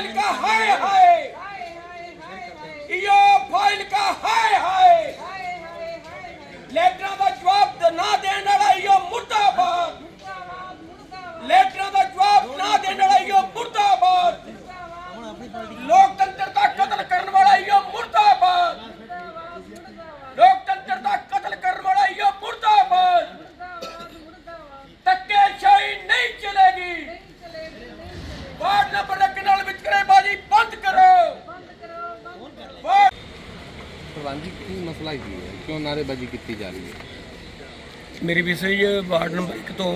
Ele carrega! ਹੈ ਕਿਉਂ ਕੀਤੀ ਜਾ ਰਹੀ ਹੈ। ਮੇਰੀ ਵਿਸ਼ੇਜ ਵਾਰਡ ਨੰਬਰ 1 ਤੋਂ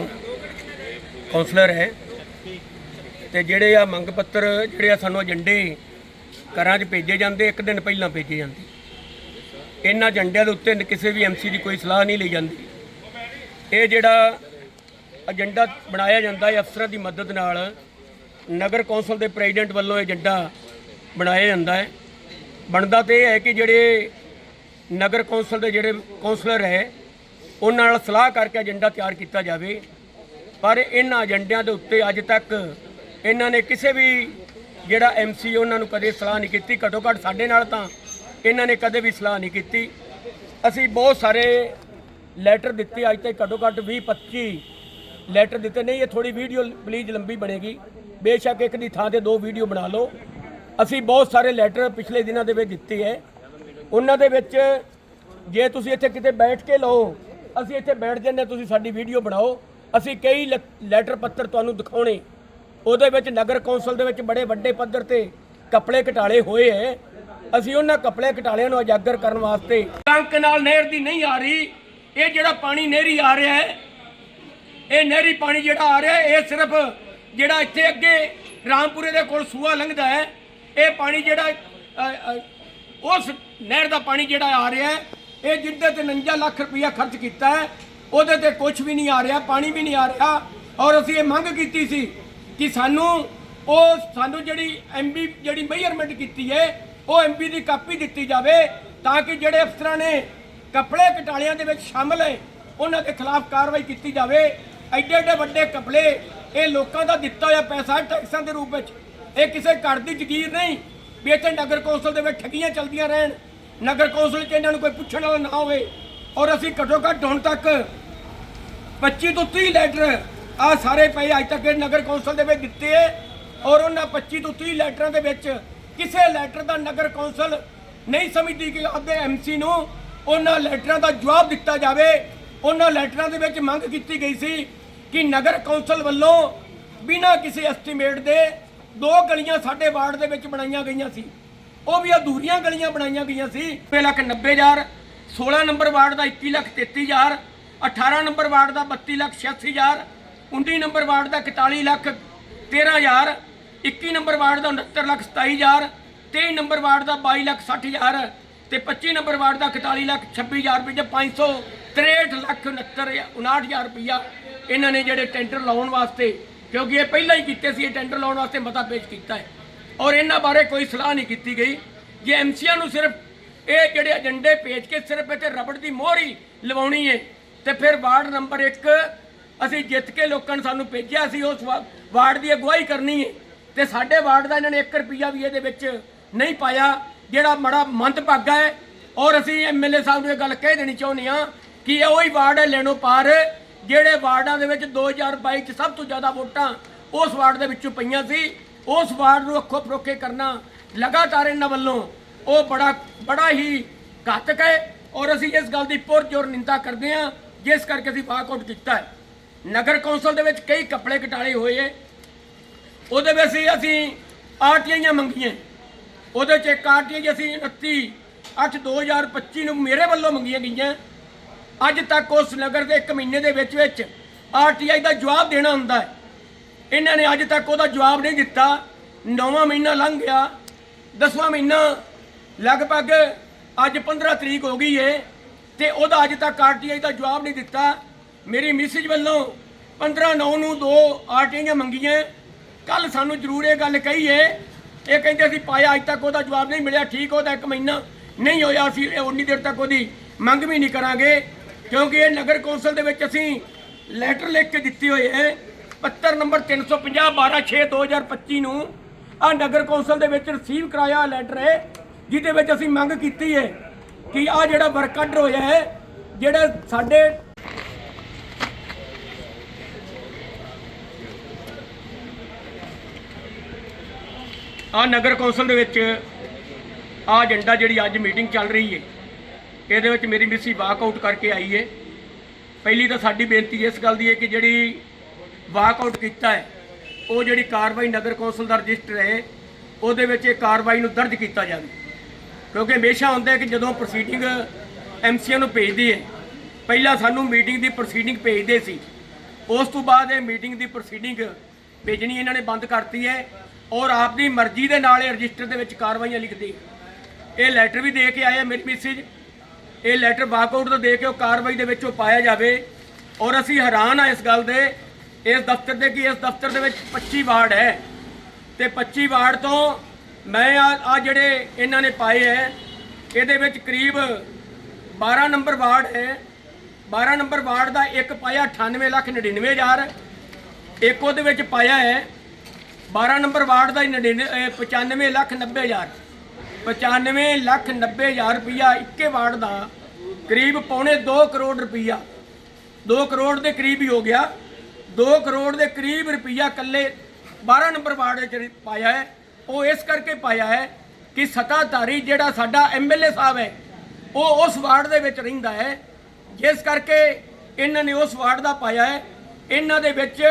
ਕਾਉਂਸਲਰ ਹੈ ਤੇ ਜਿਹੜੇ ਆ ਮੰਗ ਪੱਤਰ, ਜਿਹੜੇ ਆ ਸਾਨੂੰ ਏਜੰਡੇ ਘਰਾਂ 'ਚ ਭੇਜੇ ਜਾਂਦੇ, ਇੱਕ ਦਿਨ ਪਹਿਲਾਂ ਭੇਜੇ ਜਾਂਦੇ। ਇਹਨਾਂ ਏਜੰਡਿਆਂ ਦੇ ਉੱਤੇ ਕਿਸੇ ਵੀ ਐਮਸੀ ਦੀ ਕੋਈ ਸਲਾਹ ਨਹੀਂ ਲਈ ਜਾਂਦੀ। ਇਹ ਜਿਹੜਾ ਏਜੰਡਾ ਬਣਾਇਆ ਜਾਂਦਾ ਹੈ, ਅਫਸਰਾਂ ਦੀ ਮਦਦ ਨਾਲ ਨਗਰ ਕੌਂਸਲ ਦੇ ਪ੍ਰੈਜ਼ੀਡੈਂਟ ਵੱਲੋਂ ਏਜੰਡਾ ਬਣਾਇਆ ਜਾਂਦਾ ਹੈ। ਬਣਦਾ ਤੇ ਇਹ ਹੈ ਕਿ ਜਿਹੜੇ ਨਗਰ ਕੌਂਸਲ ਦੇ ਜਿਹੜੇ ਕੌਂਸਲਰ ਹੈ, ਉਹਨਾਂ ਨਾਲ ਸਲਾਹ ਕਰਕੇ ਏਜੰਡਾ ਤਿਆਰ ਕੀਤਾ ਜਾਵੇ। ਪਰ ਇਹਨਾਂ ਏਜੰਡਿਆਂ ਦੇ ਉੱਤੇ ਅੱਜ ਤੱਕ ਇਹਨਾਂ ਨੇ ਕਿਸੇ ਵੀ ਜਿਹੜਾ ਐਮਸੀ ਉਹਨਾਂ ਨੂੰ ਕਦੇ ਸਲਾਹ ਨਹੀਂ ਕੀਤੀ। ਘੱਟੋ ਘੱਟ ਸਾਡੇ ਨਾਲ ਤਾਂ ਇਹਨਾਂ ਨੇ ਕਦੇ ਵੀ ਸਲਾਹ ਨਹੀਂ ਕੀਤੀ। ਅਸੀਂ ਬਹੁਤ ਸਾਰੇ ਲੈਟਰ ਦਿੱਤੇ, ਅੱਜ ਤੱਕ ਘੱਟੋ ਘੱਟ 20 25 ਲੈਟਰ ਦਿੱਤੇ। ਨਹੀਂ, ਇਹ ਥੋੜੀ ਵੀਡੀਓ ਪਲੀਜ਼ ਲੰਬੀ ਬਣੇਗੀ। ਬੇਸ਼ੱਕ ਇੱਕ ਦੀ ਥਾਂ ਤੇ ਦੋ ਵੀਡੀਓ ਬਣਾ ਲਓ। ਅਸੀਂ ਬਹੁਤ ਸਾਰੇ ਲੈਟਰ ਪਿਛਲੇ ਦਿਨਾਂ ਦੇ ਵਿੱਚ ਦਿੱਤੇ ਹੈ। ਉਹਨਾਂ ਦੇ ਵਿੱਚ ਜੇ ਤੁਸੀਂ ਇੱਥੇ ਕਿਤੇ ਬੈਠ ਕੇ ਲਓ, ਅਸੀਂ ਇੱਥੇ ਬੈਠ ਜੰਨੇ ਤੁਸੀਂ ਸਾਡੀ ਵੀਡੀਓ ਬਣਾਓ, ਅਸੀਂ ਕਈ ਲ- ਲੈਟਰ ਪੱਤਰ ਤੁਹਾਨੂੰ ਦਿਖਾਉਣੇ। ਉਹਦੇ ਵਿੱਚ ਨਗਰ ਕੌਂਸਲ ਦੇ ਵਿੱਚ ਬੜੇ ਵੱਡੇ ਪੱਧਰ ਤੇ ਕਪੜੇ ਘਟਾਲੇ ਹੋਏ ਹੈ ਅਸੀਂ ਉਹਨਾਂ ਕਪੜੇ ਘਟਾਲਿਆਂ ਨੂੰ ਉਜਾਗਰ ਕਰਨ ਵਾਸਤੇ ਟੰਕ ਨਾਲ ਨਹਿਰ ਦੀ ਨਹੀਂ ਆ ਰਹੀ। ਇਹ ਜਿਹੜਾ ਪਾਣੀ ਨਹਿਰੀ ਆ ਰਿਹਾ ਹੈ ਇਹ ਨਹਿਰੀ ਪਾਣੀ ਜਿਹੜਾ ਆ ਰਿਹਾ ਇਹ ਸਿਰਫ ਜਿਹੜਾ ਇੱਥੇ ਅੱਗੇ ਰਾਮਪੁਰੇ ਦੇ ਕੋਲ ਸੂਆ ਲੰਘਦਾ ਹੈ ਇਹ ਪਾਣੀ ਜਿਹੜਾ ਉਸ ਨਹਿਰ ਦਾ ਪਾਣੀ ਜਿਹੜਾ ਆ ਰਿਹਾ ਹੈ, ਇਹ ਜਿੱਦੇ ਤੇ 49 ਲੱਖ ਰੁਪਇਆ ਖਰਚ ਕੀਤਾ ਹੈ, ਉਹਦੇ ਤੇ ਕੁਝ ਵੀ ਨਹੀਂ ਆ ਰਿਹਾ, ਪਾਣੀ ਵੀ ਨਹੀਂ ਆ ਰਿਹਾ। ਔਰ ਅਸੀਂ ਇਹ ਮੰਗ ਕੀਤੀ ਸੀ ਕਿ ਸਾਨੂੰ ਉਹ, ਸਾਨੂੰ ਜਿਹੜੀ ਐਮਬੀ ਜਿਹੜੀ ਮੇਜਰਮੈਂਟ ਕੀਤੀ ਹੈ, ਉਹ ਐਮਬੀ ਦੀ ਕਾਪੀ ਦਿੱਤੀ ਜਾਵੇ ਤਾਂ ਕਿ ਜਿਹੜੇ ਅਫਸਰਾਂ ਨੇ ਕੱਪੜੇ ਘਟਾਲਿਆਂ ਦੇ ਵਿੱਚ ਸ਼ਾਮਲ ਹੈ, ਉਹਨਾਂ ਦੇ ਖਿਲਾਫ ਕਾਰਵਾਈ ਕੀਤੀ ਜਾਵੇ। ਐਡੇ ਐਡੇ ਵੱਡੇ ਕਪੜੇ ਇਹ ਲੋਕਾਂ ਦਾ ਦਿੱਤਾ ਹੋਇਆ ਪੈਸਾ ਟੈਕਸਾਂ ਦੇ ਰੂਪ ਵਿੱਚ। ਇਹ ਕਿਸੇ ਘਰ ਦੀ ਜ਼ਗੀਰ ਨਹੀਂ, ਵੀ ਇੱਥੇ ਨਗਰ ਕੌਂਸਲ ਦੇ ਵਿੱਚ ਠੱਗੀਆਂ ਚੱਲਦੀਆਂ ਰਹਿਣ। ਨਗਰ ਕੌਂਸਲ 'ਚ ਇਹਨਾਂ ਨੂੰ ਕੋਈ ਪੁੱਛਣ ਵਾਲਾ ਨਾ ਹੋਵੇ। ਔਰ ਅਸੀਂ ਘੱਟੋ ਘੱਟ ਹੁਣ ਤੱਕ 25 ਤੋਂ 30 ਲੈਟਰ ਆ ਸਾਰੇ ਪਏ ਅੱਜ ਤੱਕ ਨਗਰ ਕੌਂਸਲ ਦੇ ਵਿੱਚ ਦਿੱਤੇ ਹੈ ਔਰ ਉਹਨਾਂ 25 ਤੋਂ 30 ਲੈਟਰਾਂ ਦੇ ਵਿੱਚ ਕਿਸੇ ਲੈਟਰ ਦਾ ਨਗਰ ਕੌਂਸਲ ਨਹੀਂ ਸਮਝਦੀ ਕਿ ਅੱਧੇ ਐਮਸੀ ਨੂੰ ਉਹਨਾਂ ਲੈਟਰਾਂ ਦਾ ਜਵਾਬ ਦਿੱਤਾ ਜਾਵੇ। ਉਹਨਾਂ ਲੈਟਰਾਂ ਦੇ ਵਿੱਚ ਮੰਗ ਕੀਤੀ ਗਈ ਸੀ ਕਿ ਨਗਰ ਕੌਂਸਲ ਵੱਲੋਂ ਬਿਨਾਂ ਕਿਸੇ ਐਸਟੀਮੇਟ ਦੇ ਦੋ ਗਲੀਆਂ ਸਾਡੇ ਵਾਰਡ ਦੇ ਵਿੱਚ ਬਣਾਈਆਂ ਗਈਆਂ ਸੀ। ਉਹ ਵੀ ਅਧੂਰੀਆਂ ਗਲੀਆਂ ਬਣਾਈਆਂ ਗਈਆਂ ਸੀ। 9 ਲੱਖ 90000 16 ਨੰਬਰ ਵਾਰਡ ਦਾ 21 ਲੱਖ 33000 18 ਨੰਬਰ ਵਾਰਡ ਦਾ 32 ਲੱਖ 86000 19 ਨੰਬਰ ਵਾਰਡ ਦਾ 41 ਲੱਖ 13000 21 ਨੰਬਰ ਵਾਰਡ ਦਾ 69 ਲੱਖ 27000 23 ਨੰਬਰ ਵਾਰਡ ਦਾ 22 ਲੱਖ 60000 ਤੇ 25 ਨੰਬਰ ਵਾਰਡ ਦਾ 41 ਲੱਖ 26000 ਰੁਪਏ 563 ਲੱਖ 69 59000 ਰੁਪਇਆ ਇਹਨਾਂ ਨੇ ਜਿਹੜੇ ਟੈਂਡਰ ਲਾਉਣ ਵਾਸਤੇ, ਕਿਉਂਕਿ ਇਹ ਪਹਿਲਾਂ ਹੀ ਕੀਤੇ ਸੀ, ਇਹ ਟੈਂਡਰ ਲਾਉਣ ਵਾਸਤੇ ਮਤਾ ਪੇਸ਼ ਕੀਤਾ ਹੈ। ਔਰ ਇਹਨਾਂ ਬਾਰੇ ਕੋਈ ਸਲਾਹ ਨਹੀਂ ਕੀਤੀ ਗਈ। ਜੇ ਐਮਸੀਆਂ ਨੂੰ ਸਿਰਫ ਇਹ ਜਿਹੜੇ ਏਜੰਡੇ ਭੇਜ ਕੇ ਸਿਰਫ ਇੱਥੇ ਰਬੜ ਦੀ ਮੋਹਰ ਹੀ ਲਵਾਉਣੀ ਹੈ ਤੇ ਫਿਰ ਵਾਰਡ ਨੰਬਰ 1 ਅਸੀਂ ਜਿੱਤ ਕੇ ਲੋਕਾਂ ਨੇ ਸਾਨੂੰ ਭੇਜਿਆ ਸੀ, ਉਸ ਵਾ- ਵਾਰਡ ਦੀ ਅਗਵਾਈ ਕਰਨੀ ਹੈ ਤੇ ਸਾਡੇ ਵਾਰਡ ਦਾ ਇਹਨਾਂ ਨੇ 1 ਰੁਪਿਆ ਵੀ ਇਹਦੇ ਵਿੱਚ ਨਹੀਂ ਪਾਇਆ, ਜਿਹੜਾ ਬੜਾ ਮੰਦਭਾਗਾ ਹੈ ਔਰ ਅਸੀਂ ਐਮਐਲਏ ਸਾਹਿਬ ਨੂੰ ਇਹ ਗੱਲ ਕਹਿ ਦੇਣੀ ਚਾਹੁੰਦੇ ਹਾਂ ਕਿ ਇਹ ਉਹੀ ਵਾਰਡ ਹੈ ਲੈਣੋ ਪਾਰ ਜਿਹੜੇ ਵਾਰਡਾਂ ਦੇ ਵਿੱਚ 2022 ਚ ਸਭ ਤੋਂ ਜ਼ਿਆਦਾ ਵੋਟਾਂ ਉਸ ਵਾਰਡ ਦੇ ਵਿੱਚੋਂ ਪਈਆਂ ਸੀ। ਉਸ ਵਾਰਡ ਨੂੰ ਅੱਖੋਂ ਫਰੋਖੇ ਕਰਨਾ ਲਗਾਤਾਰ ਇਹਨਾਂ ਵੱਲੋਂ, ਉਹ ਬੜਾ ਬੜਾ ਹੀ ਘਾਤਕ ਹੈ ਔਰ ਅਸੀਂ ਇਸ ਗੱਲ ਦੀ ਪੁਰਜੋਰ ਨਿੰਦਾ ਕਰਦੇ ਹਾਂ, ਜਿਸ ਕਰਕੇ ਅਸੀਂ ਵਾਕਆਊਟ ਕੀਤਾ ਹੈ। ਨਗਰ ਕੌਂਸਲ ਦੇ ਵਿੱਚ ਕਈ ਕੱਪੜੇ ਘਟਾਲੇ ਹੋਏ ਹੈ। ਉਹਦੇ ਵਿੱਚ ਅਸੀਂ ਅਸੀਂ ਆਰਟੀਆਈਆਂ ਮੰਗੀਆਂ ਉਹਦੇ ਚ ਇੱਕ ਆਰਟੀਆਈ ਅਸੀਂ 29 8 2025 ਨੂੰ ਮੇਰੇ ਵੱਲੋਂ ਮੰਗੀਆਂ ਗਈਆਂ। ਅੱਜ ਤੱਕ ਉਸ ਨਗਰ ਦੇ 1 ਮਹੀਨੇ ਦੇ ਵਿੱਚ ਵਿੱਚ ਆਰਟੀਆਈ ਦਾ ਜਵਾਬ ਦੇਣਾ ਹੁੰਦਾ ਹੈ। ਇਹਨਾਂ ਨੇ ਅੱਜ ਤੱਕ ਉਹਦਾ ਜਵਾਬ ਨਹੀਂ ਦਿੱਤਾ। ਨੌਵਾਂ ਮਹੀਨਾ ਲੰਘ ਗਿਆ। ਦਸਵਾਂ ਮਹੀਨਾ ਲਗਭਗ ਅੱਜ 15 ਤਰੀਕ ਹੋ ਗਈ ਏ ਤੇ ਉਹਦਾ ਅੱਜ ਤੱਕ ਆਰਟੀਆਈ ਦਾ ਜਵਾਬ ਨਹੀਂ ਦਿੱਤਾ। ਮੇਰੀ ਮੈਸੇਜ ਵੱਲੋਂ 15 9 ਨੂੰ ਦੋ ਆਰਟੀਆਈਆਂ ਮੰਗੀਆਂ। ਕੱਲ ਸਾਨੂੰ ਜ਼ਰੂਰ ਇਹ ਗੱਲ ਕਹੀ ਏ ਇਹ ਕਹਿੰਦੇ ਅਸੀਂ ਪਾਇਆ, ਅੱਜ ਤੱਕ ਉਹਦਾ ਜਵਾਬ ਨਹੀਂ ਮਿਲਿਆ। ਠੀਕ ਉਹਦਾ ਇੱਕ ਮਹੀਨਾ ਨਹੀਂ ਹੋਇਆ। ਅਸੀਂ ਇਹ ਉਨੀ ਦੇਰ ਤੱਕ ਉਹਦੀ ਮੰਗ ਵੀ ਨਹੀਂ ਕਰਾਂਗੇ। ਕਿਉਂਕਿ ਇਹ ਨਗਰ ਕੌਂਸਲ ਦੇ ਵਿੱਚ ਅਸੀਂ ਲੈਟਰ ਲਿਖ ਕੇ ਦਿੱਤੀ ਹੋਈ ਹੈ। ਪੱਤਰ ਨੰਬਰ 350 12 6 2025 ਨੂੰ ਆ ਨਗਰ ਕੌਂਸਲ ਦੇ ਵਿੱਚ ਰਿਸੀਵ ਕਰਾਇਆ ਲੈਟਰ ਹੈ, ਜਿਹਦੇ ਵਿੱਚ ਅਸੀਂ ਮੰਗ ਕੀਤੀ ਹੈ ਕਿ ਆ ਜਿਹੜਾ ਵਰਕ ਆਰਡਰ ਹੋਇਆ ਹੈ, ਜਿਹੜਾ ਸਾਡੇ ਆ ਨਗਰ ਕੌਂਸਲ ਦੇ ਵਿੱਚ ਆ ਏਜੰਡਾ ਜਿਹੜੀ ਅੱਜ ਮੀਟਿੰਗ ਚੱਲ ਰਹੀ ਹੈ, ਇਹਦੇ ਵਿੱਚ ਮੇਰੀ ਮਿਸੀ ਵਾਕਆਊਟ ਕਰਕੇ ਆਈ ਹੈ। ਪਹਿਲੀ ਤਾਂ ਸਾਡੀ ਬੇਨਤੀ ਇਸ ਗੱਲ ਦੀ ਹੈ ਕਿ ਜਿਹੜੀ ਵਾਕਆਊਟ ਕੀਤਾ ਹੈ। ਉਹ ਜਿਹੜੀ ਕਾਰਵਾਈ ਨਗਰ ਕੌਂਸਲ ਦਾ ਰਜਿਸਟਰ ਹੈ, ਉਹਦੇ ਵਿੱਚ ਇਹ ਕਾਰਵਾਈ ਨੂੰ ਦਰਜ ਕੀਤਾ ਜਾਵੇ। ਕਿਉਂਕਿ ਹਮੇਸ਼ਾ ਹੁੰਦਾ ਹੈ ਕਿ ਜਦੋਂ ਪ੍ਰੋਸੀਡਿੰਗ ਐਮਸੀਏ ਨੂੰ ਭੇਜਦੀ ਹੈ, ਪਹਿਲਾਂ ਸਾਨੂੰ ਮੀਟਿੰਗ ਦੀ ਪ੍ਰੋਸੀਡਿੰਗ ਭੇਜਦੇ ਸੀ। ਉਸ ਤੋਂ ਬਾਅਦ ਇਹ ਮੀਟਿੰਗ ਦੀ ਪ੍ਰੋਸੀਡਿੰਗ ਭੇਜਣੀ ਇਹਨਾਂ ਨੇ ਬੰਦ ਕਰਤੀ ਹੈ ਔਰ ਆਪਦੀ ਮਰਜ਼ੀ ਦੇ ਨਾਲ ਇਹ ਰਜਿਸਟਰ ਦੇ ਵਿੱਚ ਕਾਰਵਾਈਆਂ ਲਿਖਦੀ ਇਹ ਲੈਟਰ ਵੀ ਦੇ ਕੇ ਆਏ ਆ ਮੇਰੀ ਮੈਸੇਜ ਇਹ ਲੈਟਰ ਵਾਕਆਊਟ ਤੋਂ ਦੇ ਕੇ ਉਹ ਕਾਰਵਾਈ ਦੇ ਵਿੱਚ ਉਹ ਪਾਇਆ ਜਾਵੇ। ਔਰ ਅਸੀਂ ਹੈਰਾਨ ਆ ਇਸ ਗੱਲ ਦੇ ਇਸ ਦਫ਼ਤਰ ਦੇ ਕਿ, ਇਸ ਦਫ਼ਤਰ ਦੇ ਵਿੱਚ 25 ਵਾਰਡ ਹੈ। ਤੇ 25 ਵਾਰਡ ਤੋਂ ਮੈਂ ਆ ਜਿਹੜੇ ਇਹਨਾਂ ਨੇ ਪਾਏ ਹੈ, ਇਹਦੇ ਵਿੱਚ ਕਰੀਬ 12 ਨੰਬਰ ਵਾਰਡ ਹੈ। 12 ਨੰਬਰ ਵਾਰਡ ਦਾ ਇੱਕ ਪਾਇਆ 98 ਲੱਖ 99 ਹਜ਼ਾਰ, ਇੱਕ ਉਹਦੇ ਵਿੱਚ ਪਾਇਆ ਹੈ 12 ਨੰਬਰ ਵਾਰਡ ਦਾ ਹੀ 99 95 ਲੱਖ 90 ਹਜ਼ਾਰ। 95 ਲੱਖ 90 ਹਜ਼ਾਰ ਰੁਪਇਆ ਇੱਕੇ ਵਾਰਡ ਦਾ ਕਰੀਬ ਪੌਣੇ 2 ਕਰੋੜ ਰੁਪਇਆ 2 ਕਰੋੜ ਦੇ ਕਰੀਬ ਹੀ ਹੋ ਗਿਆ। 2 ਕਰੋੜ ਦੇ ਕਰੀਬ ਰੁਪਈਆ ਕੱਲੇ 12 ਨੰਬਰ ਵਾਰਡ 'ਚ ਪਾਇਆ ਹੈ। ਉਹ ਇਸ ਕਰਕੇ ਪਾਇਆ ਹੈ ਕਿ ਸਤਾਧਾਰੀ ਜਿਹੜਾ ਸਾਡਾ ਐਮਐਲਏ ਸਾਹਿਬ ਹੈ, ਉਹ ਉਸ ਵਾਰਡ ਦੇ ਵਿੱਚ ਰਹਿੰਦਾ ਹੈ। ਜਿਸ ਕਰਕੇ ਇਹਨਾਂ ਨੇ ਉਸ ਵਾਰਡ ਦਾ ਪਾਇਆ ਹੈ। ਇਹਨਾਂ ਦੇ ਵਿੱਚ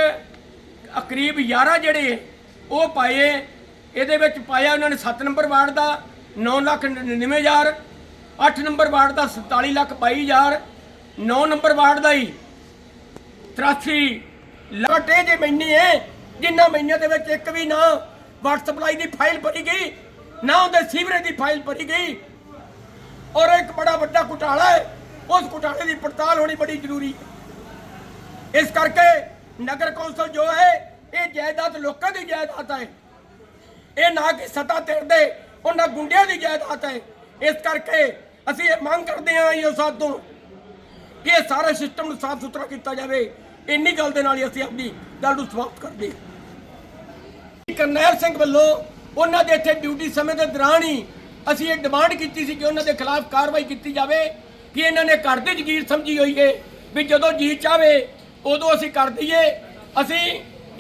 ਕਰੀਬ 11 ਜਿਹੜੇ ਉਹ ਪਾਏ ਇਹਦੇ ਵਿੱਚ ਪਾਇਆ ਉਹਨਾਂ ਨੇ 7 ਨੰਬਰ ਵਾਰਡ ਦਾ 9 ਲੱਖ 99 ਹਜ਼ਾਰ 8 ਨੰਬਰ ਵਾਰਡ ਦਾ 47 ਲੱਖ 22 ਹਜ਼ਾਰ 9 ਨੰਬਰ ਵਾਰਡ ਦਾ ਹੀ 83 ਲਟੇ ਜੇ ਮਹੀਨੇ ਹੈ ਜਿੰਨਾ ਮਹੀਨਿਆਂ ਦੇ ਵਿੱਚ ਇੱਕ ਵੀ ਨਾ ਵਾਟਰ ਸਪਲਾਈ ਦੀ ਫਾਈਲ ਭਰੀ ਗਈ, ਨਾ ਉਹਦੇ ਸੀਵਰੇਜ ਦੀ ਫਾਈਲ ਭਰੀ ਗਈ। ਔਰ ਇੱਕ ਬੜਾ ਵੱਡਾ ਘੁਟਾਲਾ ਹੈ ਉਸ ਘੁਟਾਲੇ ਦੀ ਪੜਤਾਲ ਹੋਣੀ ਬੜੀ ਜ਼ਰੂਰੀ ਹੈ ਇਸ ਕਰਕੇ ਨਗਰ ਕੌਂਸਲ ਜੋ ਹੈ, ਇਹ ਜਾਇਦਾਦ ਲੋਕਾਂ ਦੀ ਜਾਇਦਾਦ ਹੈ ਇਹ ਨਾ ਕਿ ਸੱਤਾ ਧਿਰ ਦੇ ਉਹਨਾਂ ਗੁੰਡਿਆਂ ਦੀ ਜਾਇਦਾਦ ਹੈ ਇਸ ਕਰਕੇ ਅਸੀਂ ਇਹ ਮੰਗ ਕਰਦੇ ਹਾਂ ਇਹ ਸਾਥੋਂ ਕਿ ਇਹ ਸਾਰੇ ਸਿਸਟਮ ਨੂੰ ਸਾਫ਼ ਸੁਥਰਾ ਕੀਤਾ ਜਾਵੇ। ਇੰਨੀ ਗੱਲ ਦੇ ਨਾਲ ਹੀ ਅਸੀਂ ਆਪਣੀ ਗੱਲ ਨੂੰ ਸਮਾਪਤ ਕਰਦੇ ਹਾਂ। ਕਰਨੈਲ ਸਿੰਘ ਵੱਲੋਂ ਉਹਨਾਂ ਦੇ ਇੱਥੇ ਡਿਊਟੀ ਸਮੇਂ ਦੇ ਦੌਰਾਨ ਹੀ ਅਸੀਂ ਇਹ ਡਿਮਾਂਡ ਕੀਤੀ ਸੀ ਕਿ ਉਹਨਾਂ ਦੇ ਖਿਲਾਫ ਕਾਰਵਾਈ ਕੀਤੀ ਜਾਵੇ ਕਿ ਇਹਨਾਂ ਨੇ ਘਰ ਦੀ ਜ਼ਗੀਰ ਸਮਝੀ ਹੋਈ ਹੈ ਵੀ ਜਦੋਂ ਜੀ ਚਾਵੇ ਉਦੋਂ ਅਸੀਂ ਕਰ ਦਈਏ। ਅਸੀਂ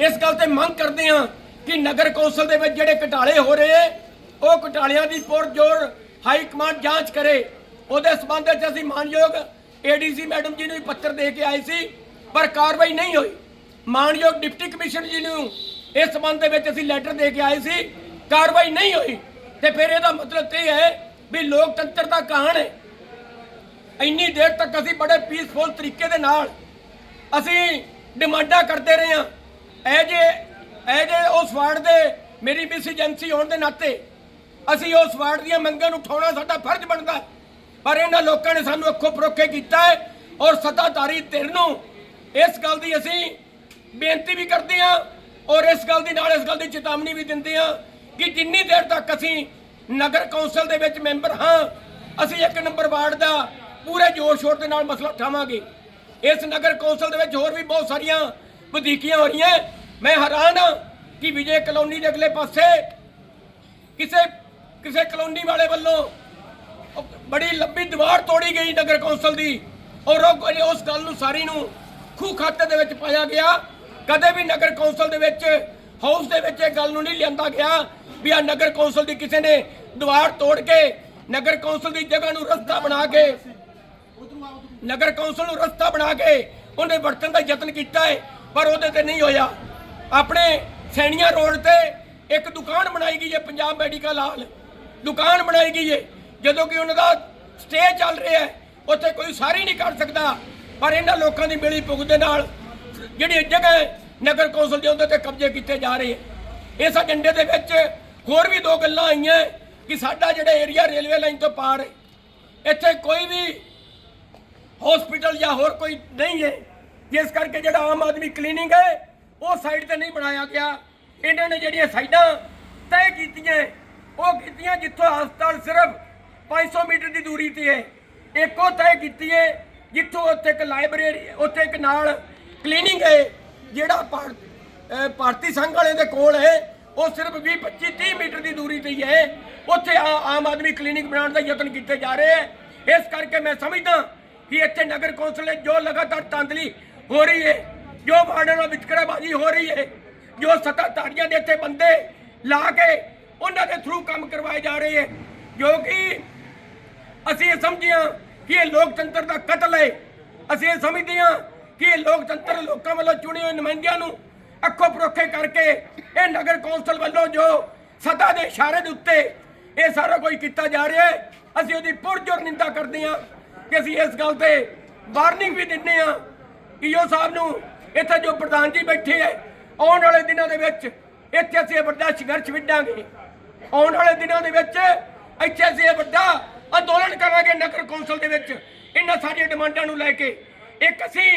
ਇਸ ਗੱਲ ਤੇ ਮੰਗ ਕਰਦੇ ਹਾਂ ਕਿ ਨਗਰ ਕੌਂਸਲ ਦੇ ਵਿੱਚ ਜਿਹੜੇ ਘਟਾਲੇ ਹੋ ਰਹੇ ਹੈ, ਉਹ ਘਟਾਲਿਆਂ ਦੀ ਪੁਰਜੋਰ ਹਾਈ ਕਮਾਂਡ ਜਾਂਚ ਕਰੇ। ਉਹਦੇ ਸਬੰਧ ਵਿੱਚ ਅਸੀਂ ਮਾਨਯੋਗ ਏਡੀਸੀ ਮੈਡਮ ਜੀ ਨੂੰ ਵੀ ਪੱਤਰ ਦੇ ਕੇ ਆਏ ਸੀ ਪਰ ਕਾਰਵਾਈ ਨਹੀਂ ਹੋਈ। ਮਾਨਯੋਗ ਡਿਪਟੀ ਕਮਿਸ਼ਨਰ ਜੀ ਨੂੰ ਇਸ ਸੰਬੰਧ ਦੇ ਵਿੱਚ ਅਸੀਂ ਲੈਟਰ ਦੇ ਕੇ ਆਏ ਸੀ। ਕਾਰਵਾਈ ਨਹੀਂ ਹੋਈ। ਤੇ ਫਿਰ ਇਹਦਾ ਮਤਲਬ ਇਹ ਹੈ ਵੀ ਲੋਕਤੰਤਰ ਦਾ ਕਹਾਣ ਹੈ। ਇੰਨੀ ਦੇਰ ਤੱਕ ਅਸੀਂ ਬੜੇ ਪੀਸਫੁਲ ਤਰੀਕੇ ਦੇ ਨਾਲ ਅਸੀਂ ਡਿਮਾਂਡਾਂ ਕਰਦੇ ਰਹੇ ਹਾਂ। ਐ ਜੇ ਐ ਜੇ ਉਸ ਵਾਰਡ ਦੇ ਮੇਰੀ ਮਿਸ ਏਜੰਸੀ ਹੋਣ ਦੇ ਨਾਤੇ ਅਸੀਂ ਉਸ ਵਾਰਡ ਦੀਆਂ ਮੰਗਾਂ ਨੂੰ ਉਠਾਉਣਾ ਸਾਡਾ ਫਰਜ਼ ਬਣਦਾ ਪਰ ਇਹਨਾਂ ਲੋਕਾਂ ਨੇ ਸਾਨੂੰ ਅੱਖੋਂ ਪਰੋਖੇ ਕੀਤਾ ਹੈ ਔਰ ਸੱਤਾਧਾਰੀ ਧਿਰ ਨੂੰ ਇਸ ਗੱਲ ਦੀ ਅਸੀਂ ਬੇਨਤੀ ਵੀ ਕਰਦੇ ਹਾਂ ਔਰ ਇਸ ਗੱਲ ਦੀ ਨਾਲ ਇਸ ਗੱਲ ਦੀ ਚੇਤਾਵਨੀ ਵੀ ਦਿੰਦੇ ਹਾਂ ਕਿ ਜਿੰਨੀ ਦੇਰ ਤੱਕ ਅਸੀਂ ਨਗਰ ਕੌਂਸਲ ਦੇ ਵਿੱਚ ਮੈਂਬਰ ਹਾਂ, ਅਸੀਂ ਇੱਕ ਨੰਬਰ ਵਾਰਡ ਦਾ ਪੂਰੇ ਜੋਰ ਸ਼ੋਰ ਦੇ ਨਾਲ ਮਸਲਾ ਉਠਾਵਾਂਗੇ। ਇਸ ਨਗਰ ਕੌਂਸਲ ਦੇ ਵਿੱਚ ਹੋਰ ਵੀ ਬਹੁਤ ਸਾਰੀਆਂ ਵਧੀਕੀਆਂ ਹੋ ਰਹੀਆਂ ਮੈਂ ਹੈਰਾਨ ਹਾਂ ਕਿ ਵਿਜੇ ਕਲੋਨੀ ਦੇ ਅਗਲੇ ਪਾਸੇ ਕਿਸੇ ਕਿਸੇ ਕਲੋਨੀ ਵਾਲੇ ਵੱਲੋਂ ਬੜੀ ਲੰਬੀ ਦੀਵਾਰ ਤੋੜੀ ਗਈ ਨਗਰ ਕੌਂਸਲ ਦੀ ਔਰ ਉਸ ਗੱਲ ਨੂੰ ਸਾਰੀ ਨੂੰ ਖੂਹ ਖਾਤੇ ਦੇ ਵਿੱਚ ਪਾਇਆ ਗਿਆ। ਕਦੇ ਵੀ ਨਗਰ ਕੌਂਸਲ ਦੇ ਵਿੱਚ ਹਾਊਸ ਦੇ ਵਿੱਚ ਇਹ ਗੱਲ ਨੂੰ ਨਹੀਂ ਲਿਆਂਦਾ ਗਿਆ ਵੀ ਆ ਨਗਰ ਕੌਂਸਲ ਦੀ ਕਿਸੇ ਨੇ ਦੀਵਾਰ ਤੋੜ ਕੇ ਨਗਰ ਕੌਂਸਲ ਦੀ ਜਗ੍ਹਾ ਨੂੰ ਰਸਤਾ ਬਣਾ ਕੇ ਨਗਰ ਕੌਂਸਲ ਨੂੰ ਰਸਤਾ ਬਣਾ ਕੇ ਉਹਨੇ ਵਰਤਣ ਦਾ ਯਤਨ ਕੀਤਾ ਹੈ, ਪਰ ਉਹਦੇ ਤੇ ਨਹੀਂ ਹੋਇਆ। ਆਪਣੇ ਸੈਣੀਆਂ ਰੋਡ ਤੇ ਇੱਕ ਦੁਕਾਨ ਬਣਾਈ ਗਈ ਹੈ, ਪੰਜਾਬ ਮੈਡੀਕਲ ਹਾਲ। ਦੁਕਾਨ ਬਣਾਈ ਗਈ ਹੈ। ਜਦੋਂ ਕਿ ਉਹਨਾਂ ਦਾ ਸਟੇ ਚੱਲ ਰਿਹਾ ਹੈ, ਉੱਥੇ ਕੋਈ ਸਾਰੀ ਨਹੀਂ ਕਰ ਸਕਦਾ। ਪਰ ਇਹਨਾਂ ਲੋਕਾਂ ਦੀ ਮਿਲੀ ਭੁਗਤ ਦੇ ਨਾਲ ਜਿਹੜੀ ਜਗ੍ਹਾ ਨਗਰ ਕੌਂਸਲ ਦੇ ਉਹਦੇ ਤੇ ਕਬਜ਼ੇ ਕੀਤੇ ਜਾ ਰਹੇ ਹੈ ਇਸ ਏਜੰਡੇ ਦੇ ਵਿੱਚ ਹੋਰ ਵੀ ਦੋ ਗੱਲਾਂ ਆਈਆਂ ਕਿ ਸਾਡਾ ਜਿਹੜਾ ਏਰੀਆ ਰੇਲਵੇ ਲਾਈਨ ਤੋਂ ਪਾਰ ਹੈ, ਇੱਥੇ ਕੋਈ ਵੀ ਹਸਪੀਟਲ ਜਾਂ ਹੋਰ ਕੋਈ ਨਹੀਂ ਹੈ। ਜਿਸ ਕਰਕੇ ਜਿਹੜਾ ਆਮ ਆਦਮੀ ਕਲੀਨਿਕ ਹੈ, ਉਹ ਸਾਈਡ ਤੇ ਨਹੀਂ ਬਣਾਇਆ ਗਿਆ। ਇਹਨਾਂ ਨੇ ਜਿਹੜੀਆਂ ਸਾਈਡਾਂ ਤੈਅ ਕੀਤੀਆਂ, ਉਹ ਕੀਤੀਆਂ ਜਿੱਥੋਂ ਹਸਪਤਾਲ ਸਿਰਫ 500 ਮੀਟਰ ਦੀ ਦੂਰੀ ਤੇ ਹੈ। ਇੱਕੋ ਤੈਅ ਕੀਤੀ ਹੈ ਜਿੱਥੋਂ ਉੱਥੇ ਇੱਕ ਲਾਇਬ੍ਰੇਰੀ, ਉੱਥੇ ਇੱਕ ਨਾਲ ਕਲੀਨਿਕ ਹੈ, ਜਿਹੜਾ ਭਾਰ- ਭਾਰਤੀ ਸੰਘ ਵਾਲੇ ਦੇ ਕੋਲ ਹੈ, ਉਹ ਸਿਰਫ 20 25 30 ਮੀਟਰ ਦੀ ਦੂਰੀ ਤੇ ਹੀ ਹੈ। ਉੱਥੇ ਆ- ਆਮ ਆਦਮੀ ਕਲੀਨਿਕ ਬਣਾਉਣ ਦਾ ਯਤਨ ਕੀਤੇ ਜਾ ਰਹੇ ਹੈ। ਇਸ ਕਰਕੇ ਮੈਂ ਸਮਝਦਾ ਕਿ ਇੱਥੇ ਨਗਰ ਕੌਂਸਲ ਨੇ ਜੋ ਲਗਾਤਾਰ ਤਾਂਦਲੀ ਹੋ ਰਹੀ ਹੈ, ਜੋ ਵਾਰਡਾਂ ਨਾਲ ਵਿਤਕਰਾਬਾਜ਼ੀ ਹੋ ਰਹੀ ਹੈ, ਜੋ ਸੱਤਾਧਾਰੀਆਂ ਦੇ ਇੱਥੇ ਬੰਦੇ ਲਾ ਕੇ ਉਹਨਾਂ ਦੇ ਥਰੂ ਕੰਮ ਕਰਵਾਏ ਜਾ ਰਹੇ ਹੈ, ਜੋ ਕਿ ਅਸੀਂ ਇਹ ਸਮਝਦੇ ਹਾਂ ਕਿ ਇਹ ਲੋਕਤੰਤਰ ਦਾ ਕਤਲ ਹੈ। ਅਸੀਂ ਇਹ ਸਮਝਦੇ ਹਾਂ ਕਿ ਇਹ ਲੋਕਤੰਤਰ ਲੋਕਾਂ ਵੱਲੋਂ ਚੁਣੇ ਹੋਏ ਨੁਮਾਇੰਦਿਆਂ ਨੂੰ ਅੱਖੋਂ ਪਰੋਖੇ ਕਰਕੇ ਇਹ ਨਗਰ ਕੌਂਸਲ ਵੱਲੋਂ ਜੋ ਸੱਤਾ ਦੇ ਇਸ਼ਾਰੇ ਦੇ ਉੱਤੇ ਇਹ ਸਾਰਾ ਕੁਝ ਕੀਤਾ ਜਾ ਰਿਹਾ ਹੈ, ਅਸੀਂ ਉਹਦੀ ਪੁਰਜੋਰ ਨਿੰਦਾ ਕਰਦੇ ਹਾਂ ਕਿ ਅਸੀਂ ਇਸ ਗੱਲ ਤੇ ਵਾਰਨਿੰਗ ਵੀ ਦਿੰਦੇ ਹਾਂ ਈਓ ਸਾਹਿਬ ਨੂੰ ਇੱਥੇ ਜੋ ਪ੍ਰਧਾਨ ਜੀ ਬੈਠੇ ਹੈ, ਆਉਣ ਵਾਲੇ ਦਿਨਾਂ ਦੇ ਵਿੱਚ ਇੱਥੇ ਅਸੀਂ ਇਹ ਵੱਡਾ ਸੰਘਰਸ਼ ਵਿੱਢਾਂਗੇ। ਆਉਣ ਵਾਲੇ ਦਿਨਾਂ ਦੇ ਵਿੱਚ ਇੱਥੇ ਅਸੀਂ ਇਹ ਵੱਡਾ ਅੰਦੋਲਨ ਕਰਾਂਗੇ ਨਗਰ ਕੌਂਸਲ ਦੇ ਵਿੱਚ। ਇਹਨਾਂ ਸਾਰੀਆਂ ਡਿਮਾਂਡਾਂ ਨੂੰ ਲੈ ਕੇ ਇੱਕ ਅਸੀਂ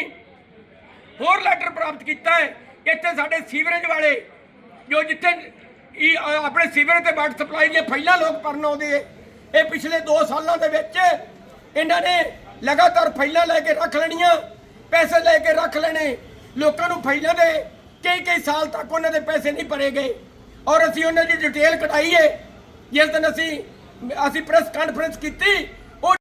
ਹੋਰ ਲੈਟਰ ਪ੍ਰਾਪਤ ਕੀਤਾ ਹੈ ਇੱਥੇ ਸਾਡੇ ਸੀਵਰੇਜ ਵਾਲੇ, ਜੋ ਜਿੱਥੇ ਇਹ ਆਪਣੇ ਸੀਵਰੇਜ ਤੇ ਵਾਟਰ ਸਪਲਾਈ ਦੀਆਂ ਫਾਈਲਾਂ ਲੋਕ ਭਰਨ ਆਉਂਦੇ ਹੈ ਇਹ ਪਿਛਲੇ 2 ਸਾਲਾਂ ਦੇ ਵਿੱਚ ਇਹਨਾਂ ਨੇ ਲਗਾਤਾਰ ਫਾਈਲਾਂ ਲੈ ਕੇ ਰੱਖ ਲੈਣੀਆਂ, ਪੈਸੇ ਲੈ ਕੇ ਰੱਖ ਲੈਣੇ। ਲੋਕਾਂ ਨੂੰ ਫਾਈਲਾਂ ਦੇ ਕਈ ਕਈ ਸਾਲ ਤੱਕ ਉਹਨਾਂ ਦੇ ਪੈਸੇ ਨਹੀਂ ਭਰੇ ਗਏ। ਔਰ ਅਸੀਂ ਉਹਨਾਂ ਦੀ ਡਿਟੇਲ ਕਢਾਈਏ ਜਿਸ ਦਿਨ ਅਸੀਂ ਅਸੀਂ ਪ੍ਰੈਸ ਕਾਨਫਰੰਸ ਕੀਤੀ।